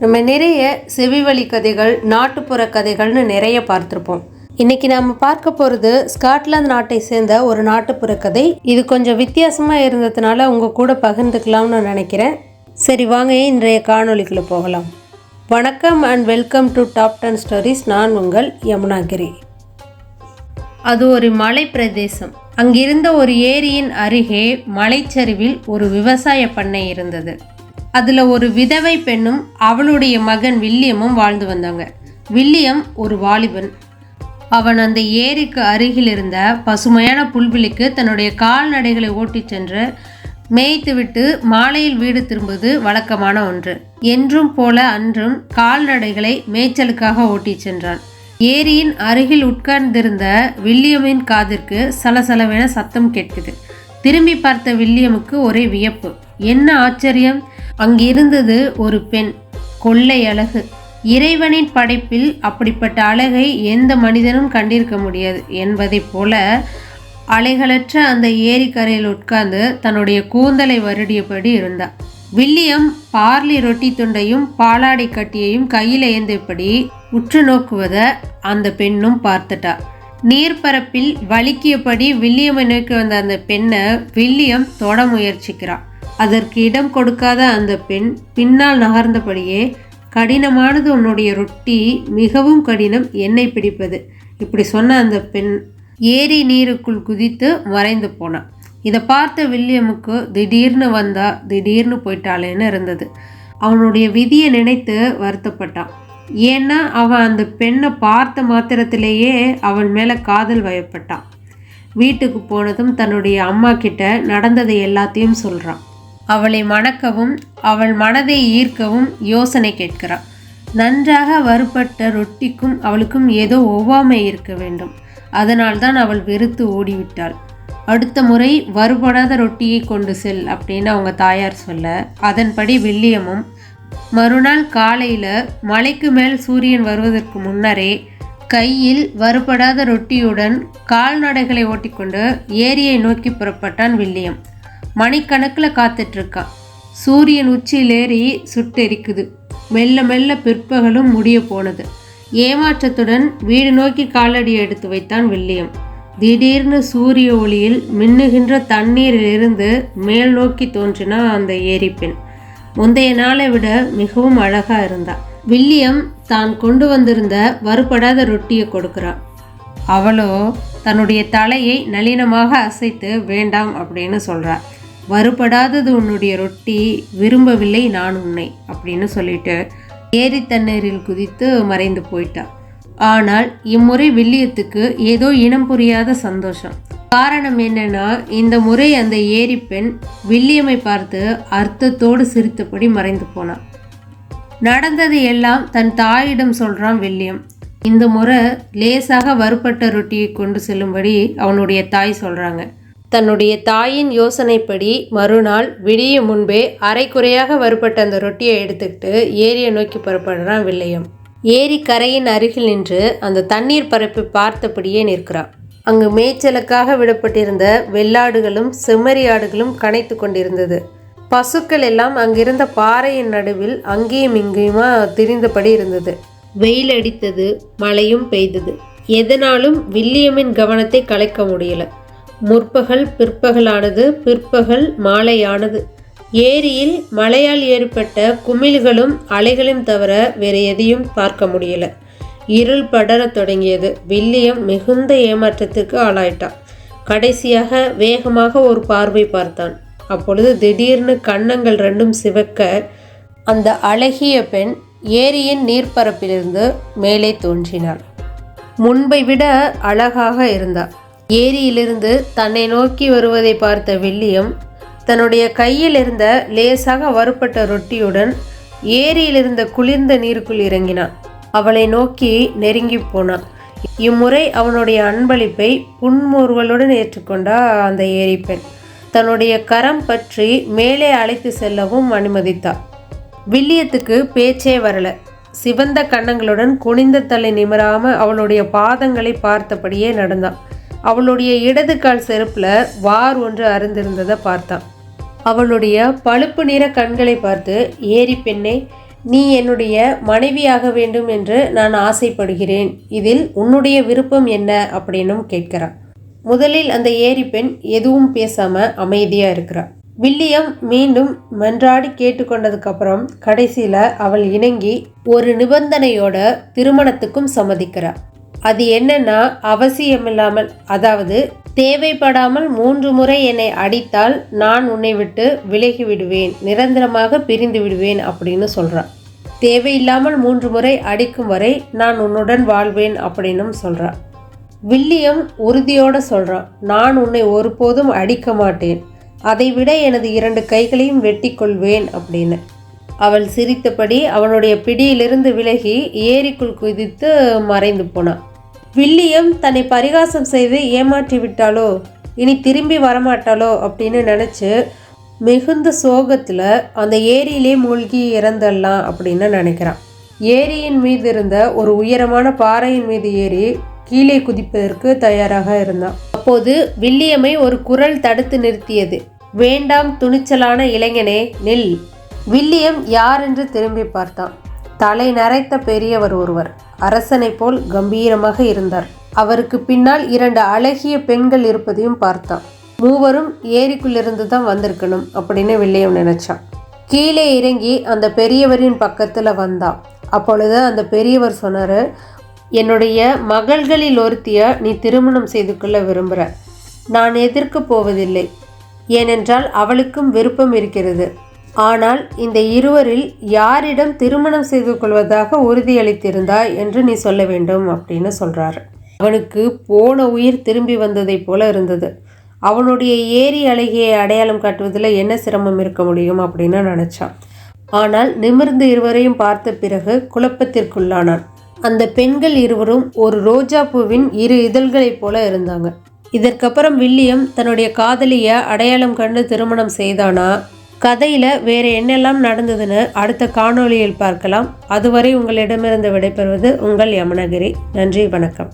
நம்ம நிறைய செவிவழி கதைகள் நாட்டுப்புற கதைகள்னு நிறைய பார்த்துருப்போம். இன்னைக்கு நாம பார்க்க போகிறது ஸ்காட்லாந்து நாட்டை சேர்ந்த ஒரு நாட்டுப்புற கதை. இது கொஞ்சம் வித்தியாசமாக இருந்ததுனால உங்கள் கூட பகிர்ந்துக்கலாம்னு நினைக்கிறேன். சரி வாங்க இன்றைய காணொலிக்குள்ளே போகலாம். வணக்கம் and welcome to top ten stories நான் உங்கள் யமுனாகிரி அது ஒரு மலை பிரதேசம். அங்கிருந்த ஒரு ஏரியின் அருகே மலைச்சரிவில் ஒரு விவசாய பண்ணை இருந்தது. அதில் ஒரு விதவை பெண்ணும் அவளுடைய மகன் வில்லியமும் வாழ்ந்து வந்தாங்க. வில்லியம் ஒரு வாலிபன். அவன் அந்த ஏரிக்கு அருகில் இருந்த பசுமையான புல்வெளிக்கு தன்னுடைய கால்நடைகளை ஓட்டிச் சென்று மேய்த்துவிட்டு மாலையில் வீடு திரும்புவது வழக்கமான ஒன்று. என்றும் போல அன்றும் கால்நடைகளை மேய்ச்சலுக்காக ஓட்டிச் சென்றான். ஏரியின் அருகில் உட்கார்ந்திருந்த வில்லியமின் காதிற்கு சலசலவென சத்தம் கேட்குது. திரும்பி பார்த்த வில்லியமுக்கு ஒரே வியப்பு. என்ன ஆச்சரியம்? அங்கிருந்தது ஒரு பெண். கொள்ளை அழகு. இறைவனின் படைப்பில் அப்படிப்பட்ட அழகை எந்த மனிதனும் கண்டிருக்க முடியாது என்பதைப் போல அலைகளற்ற அந்த ஏரிக்கரையில் உட்கார்ந்து தன்னுடைய கூந்தலை வருடியபடி இருந்தார் வில்லியம் பார்லி ரொட்டி துண்டையும் பாலாடை கட்டியையும் கையில் ஏந்தியபடி உற்று நோக்குவதை அந்த பெண்ணும் பார்த்துட்டா நீர்ப்பரப்பில் வலிக்கியபடி வில்லியமை நோக்கி வந்த அந்த பெண்ணை வில்லியம் தொட முயற்சிக்கிறான் அதற்கு இடம் கொடுக்காத அந்த பெண் பின்னால் நகர்ந்தபடியே கடினமானது உன்னுடைய ரொட்டி மிகவும் கடினம் எண்ணெய் பிடிப்பது. இப்படி சொன்ன அந்த பெண் ஏரி நீருக்குள் குதித்து மறைந்து போனான் இதை பார்த்த வில்லியமுக்கு திடீர்னு வந்தா திடீர்னு போயிட்டாளேன்னு இருந்தது. அவனுடைய விதியை நினைத்து வருத்தப்பட்டான் ஏன்னா அவன் அந்த பெண்ணை பார்த்த மாத்திரத்திலேயே அவன் மேலே காதல் வயப்பட்டான் வீட்டுக்கு போனதும் தன்னுடைய அம்மா கிட்ட நடந்ததை எல்லாத்தையும் சொல்கிறான் அவளை மணக்கவும் அவள் மனதை ஈர்க்கவும் யோசனை கேட்கிறான் நன்றாக வறுபட்ட ரொட்டிக்கும் அவளுக்கும் ஏதோ ஒவ்வாமை இருக்க வேண்டும். அதனால்தான் அவள் வெறுத்து ஓடிவிட்டாள். அடுத்த முறை வறுபடாத ரொட்டியை கொண்டு செல் அப்படின்னு அவங்க தாயார் சொல்ல அதன்படி வில்லியமும் மறுநாள் காலையில் மலைக்கு மேல் சூரியன் வருவதற்கு முன்னரே கையில் வறுபடாத ரொட்டியுடன் கால்நடைகளை ஓட்டிக்கொண்டு ஏரியை நோக்கி புறப்பட்டான் வில்லியம். மணிக்கணக்கில் காத்துட்ருக்கான் சூரியன் உச்சியிலேறி சுட்டெரிக்குது மெல்ல மெல்ல பிற்பகலும் முடிய போனது. ஏமாற்றத்துடன் வீடு நோக்கி காலடி எடுத்து வைத்தான் வில்லியம். திடீர்னு சூரிய ஒளியில் மின்னுகின்ற தண்ணீரிலிருந்து மேல் நோக்கி தோன்றினா அந்த ஏரி பெண். முந்தைய நாளை விட மிகவும் அழகாக இருந்தா. வில்லியம் தான் கொண்டு வந்திருந்த வறுபடாத ரொட்டியை கொடுக்குறான் அவளோ தன்னுடைய தலையை நளினமாக அசைத்து வேண்டாம் அப்படின்னு சொல்கிறாள் வறுபடாதது உன்னுடைய ரொட்டி விரும்பவில்லை நான் உன்னை அப்படின்னு சொல்லிட்டு ஏரி தண்ணீரில் குதித்து மறைந்து போயிட்டா. ஆனால் இம்முறை வில்லியத்துக்கு ஏதோ இனம் புரியாத சந்தோஷம். காரணம் என்னன்னா இந்த முறை அந்த ஏரி பெண் வில்லியமை பார்த்து அர்த்தத்தோடு சிரித்தபடி மறைந்து போனான் நடந்தது எல்லாம் தன் தாயிடம் சொல்றான் வில்லியம். இந்த முறை லேசாக வறுபட்ட ரொட்டியை கொண்டு செல்லும்படி அவனுடைய தாய் சொல்றாங்க. தன்னுடைய தாயின் யோசனைப்படி மறுநாள் விடிய முன்பே அரைக்குறையாக வறுபட்ட அந்த ரொட்டியை எடுத்துக்கிட்டு ஏரியை நோக்கி புறப்படுறான் வில்லையம். ஏரி கரையின் அருகில் நின்று அந்த தண்ணீர் பரப்பை பார்த்தபடியே நிற்கிறான். அங்கு மேய்ச்சலுக்காக விடப்பட்டிருந்த வெள்ளாடுகளும் செம்மறி ஆடுகளும் கனைத்து கொண்டிருந்தது. பசுக்கள் எல்லாம் அங்கிருந்த பாறையின் நடுவில் அங்கேயும் இங்கேயுமா திரிந்தபடி இருந்தது. வெயில் அடித்தது மழையும் பெய்தது. எதனாலும் வில்லியமின் கவனத்தை கலைக்க முடியல. முற்பகல் பிற்பகலானது பிற்பகல் மாலையானது. ஏரியில் மழையால் ஏற்பட்ட குமிழ்களும் அலைகளும் தவிர வேறு எதையும் பார்க்க முடியல. இருள் படரத் தொடங்கியது. வில்லியம் மிகுந்த ஏமாற்றத்துக்கு ஆளாயிட்டான். கடைசியாக வேகமாக ஒரு பார்வை பார்த்தான். அப்பொழுது திடீர்னு கன்னங்கள் ரெண்டும் சிவக்க அந்த அழகிய பெண் ஏரியின் நீர்ப்பரப்பிலிருந்து மேலே தோன்றினாள். முன்பை விட அழகாக இருந்தாள். ஏரியிலிருந்து தன்னை நோக்கி வருவதை பார்த்த வில்லியம் தன்னுடைய கையில் இருந்த லேசாக வறுப்பட்ட ரொட்டியுடன் ஏரியில் இருந்த குளிர்ந்த நீருக்குள் இறங்கினான். அவளை நோக்கி நெருங்கி போனான். இம்முறை அவனுடைய அன்பளிப்பை புன்முறுவலுடன் ஏற்றுக்கொண்டா அந்த ஏரி பெண் தன்னுடைய கரம் பற்றி மேலே அழைத்து செல்லவும் அனுமதித்தாள். வில்லியத்துக்கு பேச்சே வரல. சிவந்த கன்னங்களுடன் குனிந்த தலை நிமிராம அவளுடைய பாதங்களை பார்த்தபடியே நடந்தான். அவளுடைய இடது கால் செருப்பில் வார் ஒன்று அருந்திருந்ததை பார்த்தான். அவளுடைய பழுப்பு நிற கண்களை பார்த்து ஏரி பெண்ணே நீ என்னுடைய மனைவியாக வேண்டும் என்று நான் ஆசைப்படுகிறேன். இதில் உன்னுடைய விருப்பம் என்ன? அப்படின்னும் கேட்கிறான். முதலில் அந்த ஏரி பெண் எதுவும் பேசாமல் அமைதியாக இருக்கிறாள் வில்லியம் மீண்டும் மன்றாடி கேட்டுக்கொண்டதுக்கப்புறம் கடைசியில் அவள் இணங்கி ஒரு நிபந்தனையோட திருமணத்துக்கும் சம்மதிக்கிறாள் அது என்னன்னா அவசியமில்லாமல் அதாவது தேவைப்படாமல் மூன்று முறை என்னை அடித்தால் நான் உன்னை விட்டு விலகி விடுவேன் நிரந்தரமாக பிரிந்து விடுவேன் அப்படின்னு சொல்கிறான் தேவையில்லாமல் மூன்று முறை அடிக்கும் வரை நான் உன்னுடன் வாழ்வேன் அப்படின்னும் சொல்கிறான் வில்லியம் உறுதியோட சொல்கிறான் நான் உன்னை ஒருபோதும் அடிக்க மாட்டேன் அதைவிட எனது இரண்டு கைகளையும் வெட்டி கொள்வேன் அப்படின்னு. அவள் சிரித்தபடி அவனுடைய பிடியிலிருந்து விலகி ஏரிக்குள் குதித்து மறைந்து போனான் வில்லியம் தன்னை பரிகாசம் செய்து ஏமாற்றி விட்டாலோ இனி திரும்பி வரமாட்டாளோ அப்படின்னு நினச்சி மிகுந்த சோகத்தில் அந்த ஏரியிலே மூழ்கி இறந்துடலாம் அப்படின்னு நினைக்கிறான். ஏரியின் மீது இருந்த ஒரு உயரமான பாறையின் மீது ஏறி கீழே குதிப்பதற்கு தயாராக இருந்தான். அப்போது வில்லியமை ஒரு குரல் தடுத்து நிறுத்தியது. வேண்டாம் துணிச்சலான இளைஞனே நில். வில்லியம் யார் என்று திரும்பி பார்த்தான். தலை நரைத்த பெரியவர் ஒருவர். அரசனைப் போல் கம்பீரமாக இருந்தார். அவருக்கு பின்னால் இரண்டு அழகிய பெண்கள் இருப்பதையும் பார்த்தான். மூவரும் ஏரிக்குள்ளிருந்து தான் வந்திருக்கணும் அப்படின்னு வில்லியம் நினைச்சான். கீழே இறங்கி அந்த பெரியவரின் பக்கத்தில் வந்தான். அப்பொழுது அந்த பெரியவர் சொன்னார் என்னுடைய மகள்களில் ஒருத்திய நீ திருமணம் செய்து கொள்ள விரும்புகிற நான் எதிர்க்க போவதில்லை. ஏனென்றால் அவளுக்கும் விருப்பம் இருக்கிறது. ஆனால் இந்த இருவரில் யாரிடம் திருமணம் செய்து கொள்வதாக உறுதியளித்திருந்தாய் என்று நீ சொல்ல வேண்டும் அப்படின்னு சொல்கிறாரு அவனுக்கு போன உயிர் திரும்பி வந்ததைப் போல இருந்தது. அவனுடைய ஏரி அழகியை அடையாளம் காட்டுவதில் என்ன சிரமம் இருக்க முடியும் அப்படின்னு நினச்சான். ஆனால் நிமிர்ந்து இருவரையும் பார்த்த பிறகு குழப்பத்திற்குள்ளானான். அந்த பெண்கள் இருவரும் ஒரு ரோஜா பூவின் இரு இதழ்களைப் போல இருந்தாங்க. இதற்கப்புறம் வில்லியம் தன்னுடைய காதலியை அடையாளம் கண்டு திருமணம் செய்தானா? கதையில் வேறு என்னெல்லாம் நடந்ததுன்னு அடுத்த காணொளியில் பார்க்கலாம். அதுவரை உங்களிடமிருந்து விடைபெறுவது உங்கள் யமுனகிரி. நன்றி வணக்கம்.